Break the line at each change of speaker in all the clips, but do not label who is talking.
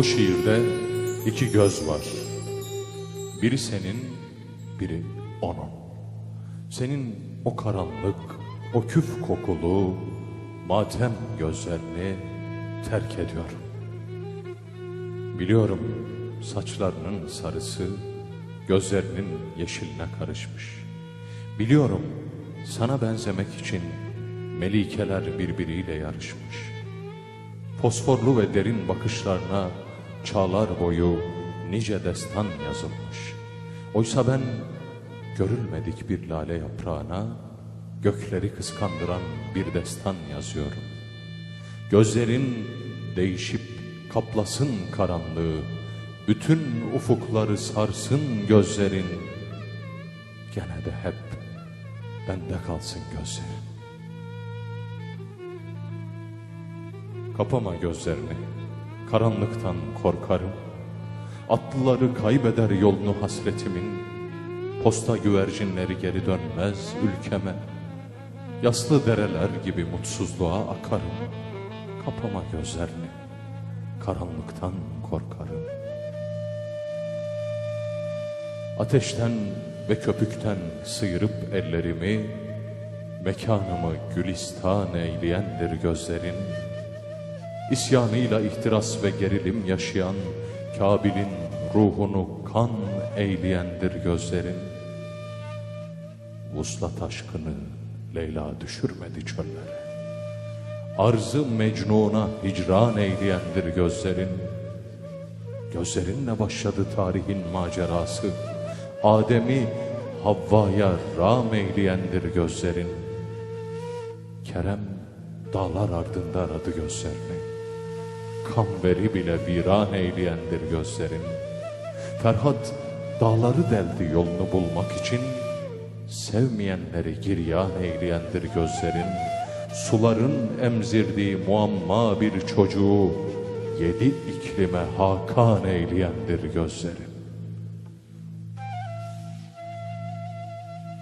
Bu şiirde iki göz var. Biri senin, biri onun. Senin o karanlık, o küf kokulu, matem gözlerini terk ediyorum. Biliyorum saçlarının sarısı gözlerinin yeşiline karışmış. Biliyorum sana benzemek için melikeler birbiriyle yarışmış. Fosforlu ve derin bakışlarına çağlar boyu nice destan yazılmış. Oysa ben görülmedik bir lale yaprağına gökleri kıskandıran bir destan yazıyorum. Gözlerin değişip kaplasın karanlığı, bütün ufukları sarsın gözlerin. Gene de hep bende kalsın gözlerin. Kapama gözlerini, karanlıktan korkarım. Atlıları kaybeder yolunu hasretimin. Posta güvercinleri geri dönmez ülkeme. Yaslı dereler gibi mutsuzluğa akarım. Kapama gözlerini, karanlıktan korkarım. Ateşten ve köpükten sıyırıp ellerimi, mekanımı gülistan eyleyendir gözlerin. İsyanıyla ihtiras ve gerilim yaşayan Kabil'in ruhunu kan eyleyendir gözlerin. Vuslat aşkını Leyla düşürmedi çöllere. Arzı Mecnun'a hicran eyleyendir gözlerin. Gözlerinle başladı tarihin macerası. Adem'i Havva'ya ram eyleyendir gözlerin. Kerem dağlar ardında aradı gözlerini. Kamberi bile viran eyleyendir gözlerin. Ferhat dağları deldi yolunu bulmak için. Sevmeyenleri giryan eyleyendir gözlerin. Suların emzirdiği muamma bir çocuğu yedi iklime hakan eyleyendir gözlerin.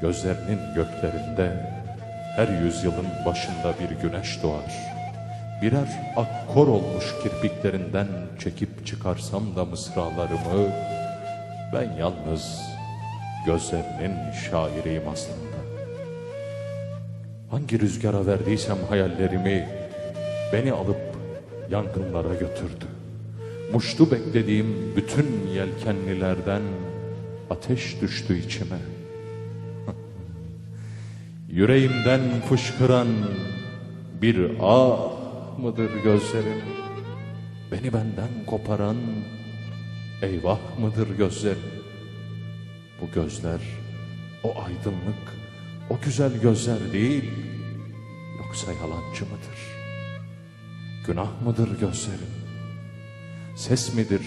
Gözlerinin göklerinde her yüzyılın başında bir güneş doğar. Birer akkor olmuş kirpiklerinden çekip çıkarsam da mısralarımı ben yalnız gözlerinin şairiyim aslında. Hangi rüzgara verdiysem hayallerimi beni alıp yangınlara götürdü. Muştu beklediğim bütün yelkenlilerden ateş düştü içime. Yüreğimden fışkıran bir ah mıdır gözlerim? Beni benden koparan eyvah mıdır gözlerim? Bu gözler, o aydınlık, o güzel gözler değil, yoksa yalancı mıdır? Günah mıdır gözlerim? Ses midir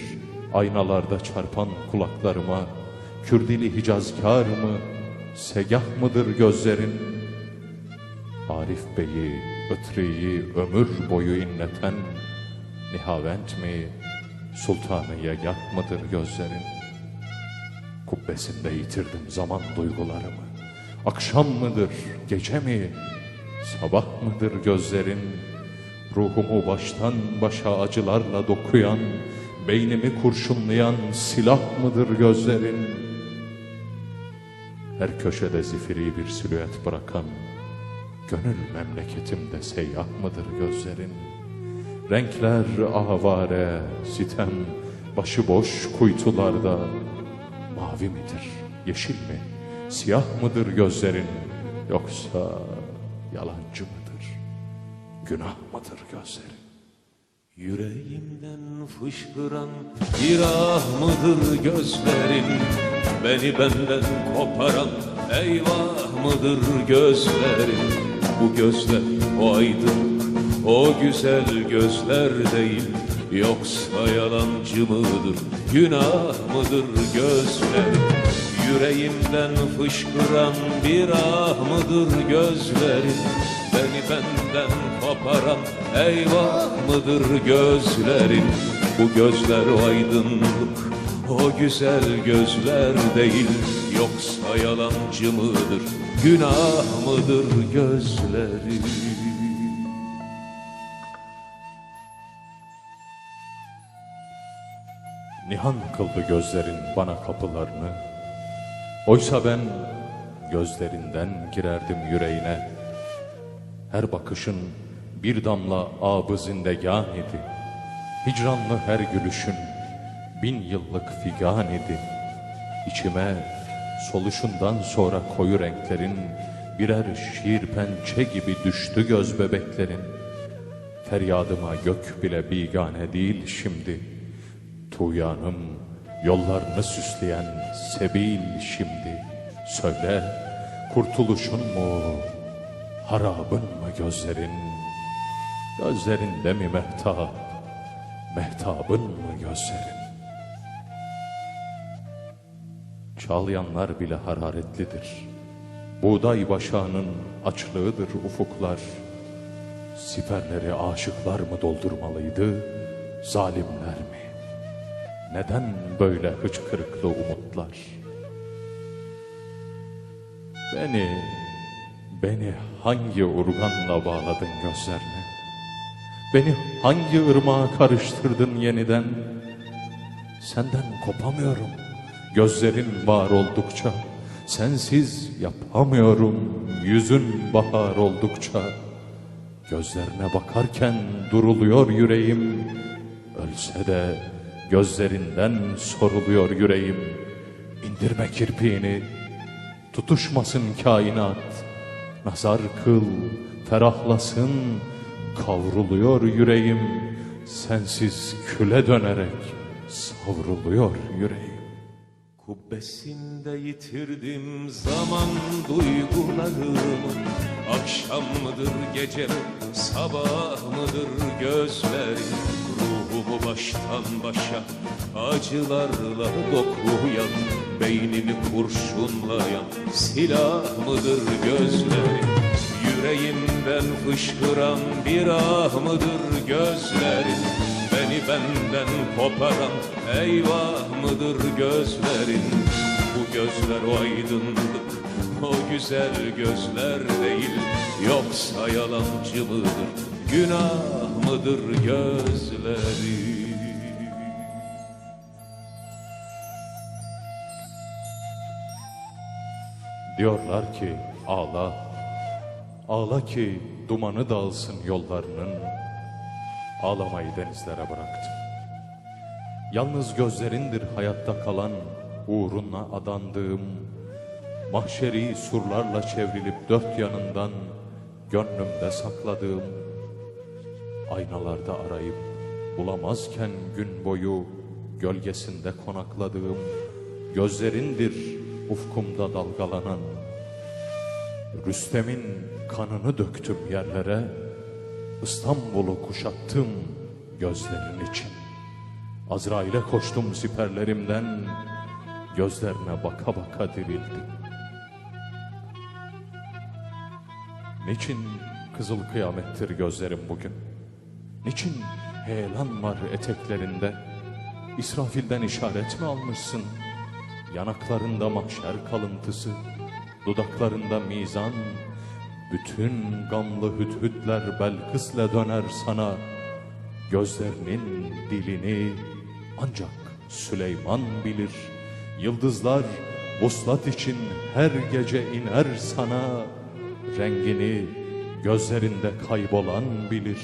aynalarda çarpan kulaklarıma, Kürdili Hicazkar mı, segah mıdır gözlerin? Arif Bey'i, Ötri'yi ömür boyu inleten Nihavent mi, Sultanı Yegah mıdır gözlerin? Kubbesinde yitirdim zaman duygularımı. Akşam mıdır, gece mi, sabah mıdır gözlerin? Ruhumu baştan başa acılarla dokuyan, beynimi kurşunlayan silah mıdır gözlerin? Her köşede zifiri bir silüet bırakan, gönül memleketimde seyyah mıdır gözlerin? Renkler avare, sitem, başıboş kuytularda, mavi midir, yeşil mi, siyah mıdır gözlerin? Yoksa yalancı mıdır, günah mıdır gözlerin?
Yüreğimden fışkıran bir ah mıdır gözlerin Beni benden koparan eyvah mıdır gözlerin Bu gözler o aydınlık o güzel gözler değil. Yoksa yalancı mıdır günah mıdır gözlerin Yüreğimden fışkıran bir ah mıdır gözlerin Beni benden koparan eyvah mıdır gözlerin Bu gözler aydınlık o güzel gözler değil. Yoksa yalancı mıdır günah mıdır gözlerin
Nihan kıldı gözlerin bana kapılarını. Oysa ben gözlerinden girerdim yüreğine. Her bakışın bir damla abı zindegan idi. Hicranlı her gülüşün bin yıllık figan idi. İçime soluşundan sonra koyu renklerin Birer şiir pençe gibi düştü göz bebeklerin. Feryadıma gök bile bigane değil şimdi. Tuğyanım yollarını süsleyen sebil şimdi. Söyle kurtuluşun mu harabın mı gözlerin? Gözlerinde mi mehtap mehtabın mı gözlerin Çağlayanlar bile hararetlidir Buğday başağının açlığıdır ufuklar Siperleri aşıklar mı doldurmalıydı, zalimler mi? Neden böyle hıçkırıklı umutlar? Beni, beni hangi urganla bağladın gözlerine? Beni hangi ırmağa karıştırdın yeniden? Senden kopamıyorum, gözlerin var oldukça. Sensiz yapamıyorum, yüzün bahar oldukça. Gözlerine bakarken duruluyor yüreğim Ölse de gözlerinden soruluyor yüreğim İndirme kirpiğini Tutuşmasın kainat Nazar kıl Ferahlasın Kavruluyor yüreğim Sensiz küle dönerek Savruluyor yüreğim
Kubbesinde yitirdim zaman duygularımı Akşam mıdır gece sabah mıdır gözlerim Ruhumu baştan başa acılarla dokuyan Beynimi kurşunlayan silah mıdır gözlerim Yüreğimden fışkıran bir ah mıdır gözlerin Benden koparan eyvah mıdır gözlerin? Bu gözler o aydınlık o güzel gözler değil. Yoksa yalancı mıdır günah mıdır gözleri?
Diyorlar ki ağla, ağla ki dumanı dağılsın yollarının. Ağlamayı denizlere bıraktım. Yalnız gözlerindir hayatta kalan uğruna adandığım. Mahşeri surlarla çevrilip dört yanından gönlümde sakladığım. Aynalarda arayıp bulamazken gün boyu gölgesinde konakladığım gözlerindir ufkumda dalgalanan. Rüstem'in kanını döktüm yerlere, İstanbul'u kuşattım gözlerin için. Azrail'e koştum siperlerimden, gözlerine baka baka dirildim. Niçin kızıl kıyamettir gözlerim bugün? Niçin heyelan var eteklerinde? İsrafil'den işaret mi almışsın? Yanaklarında mahşer kalıntısı, dudaklarında mizan, bütün gamlı hüthütler Belkıs'le döner sana. Gözlerinin dilini ancak Süleyman bilir. Yıldızlar vuslat için her gece iner sana. Rengini gözlerinde kaybolan bilir.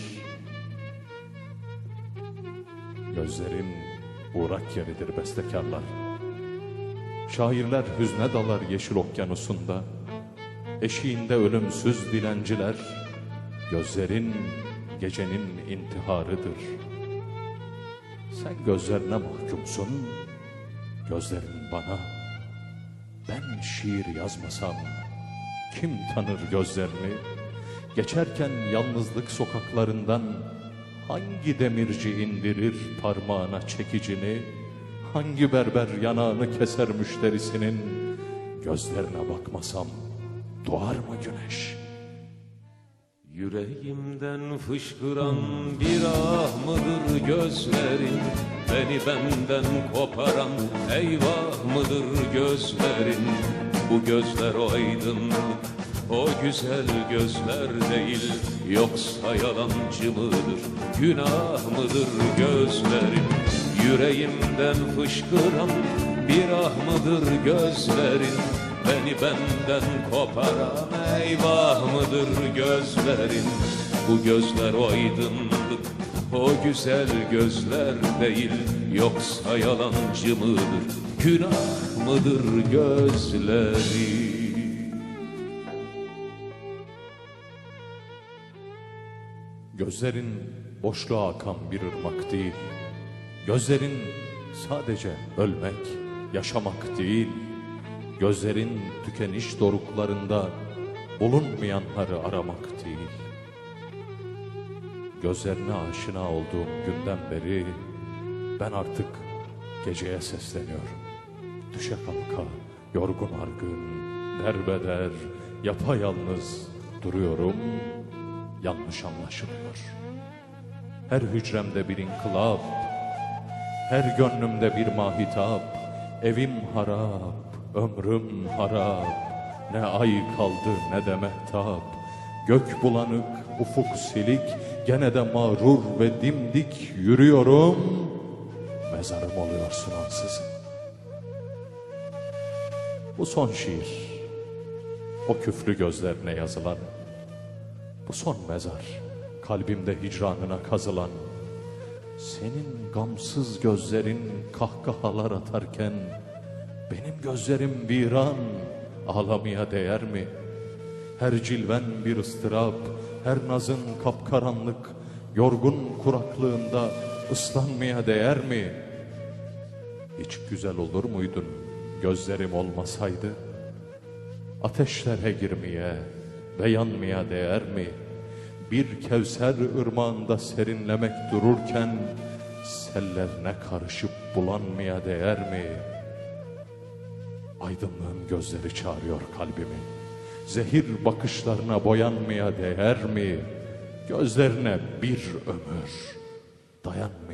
Gözlerin uğrak yeridir bestekarlar. Şairler hüzne dalar yeşil okyanusunda. Eşiğinde ölümsüz dilenciler. Gözlerin gecenin intiharıdır. Sen gözlerine mahkumsun, gözlerin bana. Ben şiir yazmasam kim tanır gözlerini? Geçerken yalnızlık sokaklarından hangi demirci indirir parmağına çekicini? Hangi berber yanağını keser müşterisinin? Gözlerine bakmasam doğar mı güneş?
Yüreğimden fışkıran bir ah mıdır gözlerin? Beni benden koparan eyvah mıdır gözlerin? Bu gözler o aydınlık o güzel gözler değil. Yoksa yalancı mıdır günah mıdır gözlerin? Yüreğimden fışkıran bir ah mıdır gözlerin Beni benden koparan eyvah mıdır gözlerin Bu gözler o aydınlık o güzel gözler değil Yoksa yalancı mıdır günah mıdır gözleri
Gözlerin boşluğa akan bir ırmak değil. Gözlerin sadece ölmek, yaşamak değil. Gözlerin tükeniş doruklarında bulunmayanları aramak değil. Gözlerine aşina olduğum günden beri ben artık geceye sesleniyorum. Düşe kalka, yorgun argın, derbeder, yapayalnız duruyorum. Yanlış anlaşılıyor. Her hücremde bir inkılap, her gönlümde bir mahitap, evim harap, ömrüm harap, ne ay kaldı ne de mehtap. Gök bulanık, ufuk silik, gene de mağrur ve dimdik yürüyorum. Mezarım oluyorsun ansızın. Bu son şiir, o küflü gözlerine yazılan, bu son mezar, kalbimde hicranına kazılan, senin gamsız gözlerin kahkahalar atarken, benim gözlerim viran, ağlamaya değer mi? Her cilven bir ıstırap, her nazın kapkaranlık, yorgun kuraklığında ıslanmaya değer mi? Hiç güzel olur muydun gözlerim olmasaydı? Ateşlere girmeye ve yanmaya değer mi? Bir kevser ırmağında serinlemek dururken sellerine karışıp bulanmaya değer mi? Aydınlığın gözleri çağırıyor kalbimi. Zehir bakışlarına boyanmaya değer mi? Gözlerine bir ömür dayanmaya?